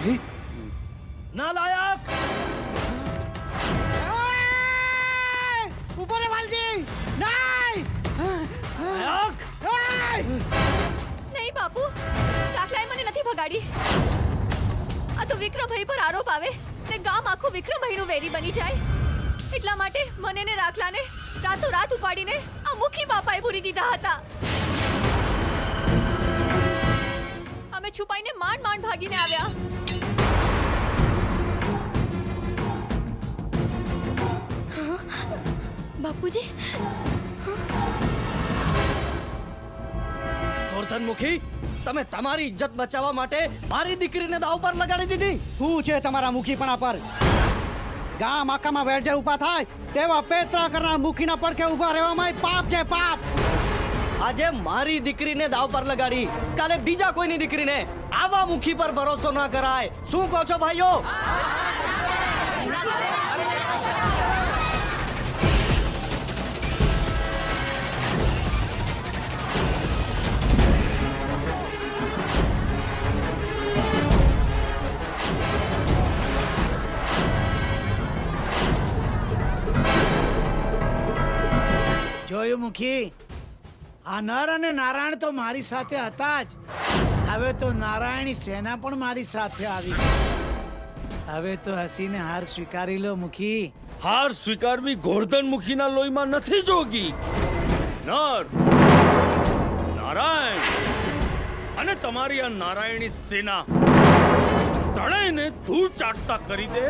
નાલાયક ઉપર વાલજી નહીં નાયક નહીં બાપુ દાખલાએ મને નથી ભગાડી આ તો વિક્રમભાઈ પર આરોપ આવે ને ગામ આખું વિક્રમભાઈનું વેરી બની જાય એટલા માટે મને ને રાખલાને રાતો રાત ઉપાડીને આ મુખી બાપાએ પૂરી દીધા હતા અમે છુપાઈને માંડ માંડ ભાગીને આવ્યા બાપુજી? ગોરધન મુખી તમે તમારી ઇજ્જત બચાવવા માટે મારી દીકરીને દાવ પર લગાડી દીધી. શું છે તમારા મુખીપણા પર. ગામ આખામાં વેરજે ઊભા થાય તેવા પેત્રા કરનાર મુખીના પડખે ઊભા રહેવામાં પાપ છે પાપ. આજે મારી દીકરીને દાવ પર લગાડી કાલે બીજા કોઈની દીકરીને આવા મુખી પર ભરોસો ના કરાય. શું કહો છો ભાઈઓ? જોયું મુખી આ નર અને નારાયણ તો મારી સાથે હતા જ. હવે તો નારાયણી સેના પણ મારી સાથે આવી. હવે તો હસીને હાર સ્વીકારી લો મુખી. હાર સ્વીકારવી ગોર્ધન મુખીના લોહીમાં નથી જોગી. નર, નારાયણ અને તમારી આ નારાયણી સેના ત્રણેયને ધૂળ ચાટતા કરી દે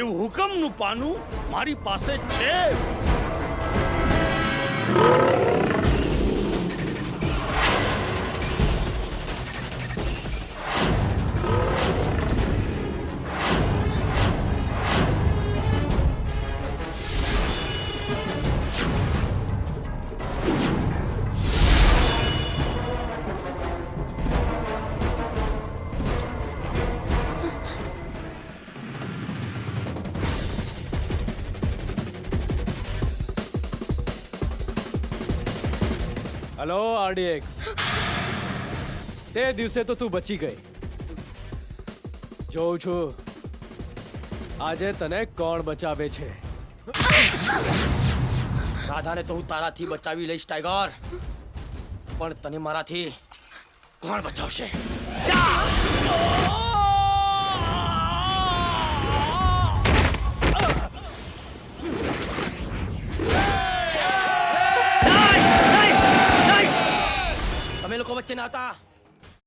એવું હુકમનું પાનું મારી પાસે છે. Oh! હલો આરડીએક્સ તે દિવસે તો તું બચી ગઈ. જોઉં છું. આજે તને કોણ બચાવે છે? રાધાને તો હું તારાથી બચાવી લઈશ ટાઈગર. પણ તને મારાથી કોણ બચાવશે? તમે લોકો વચ્ચે ના હતા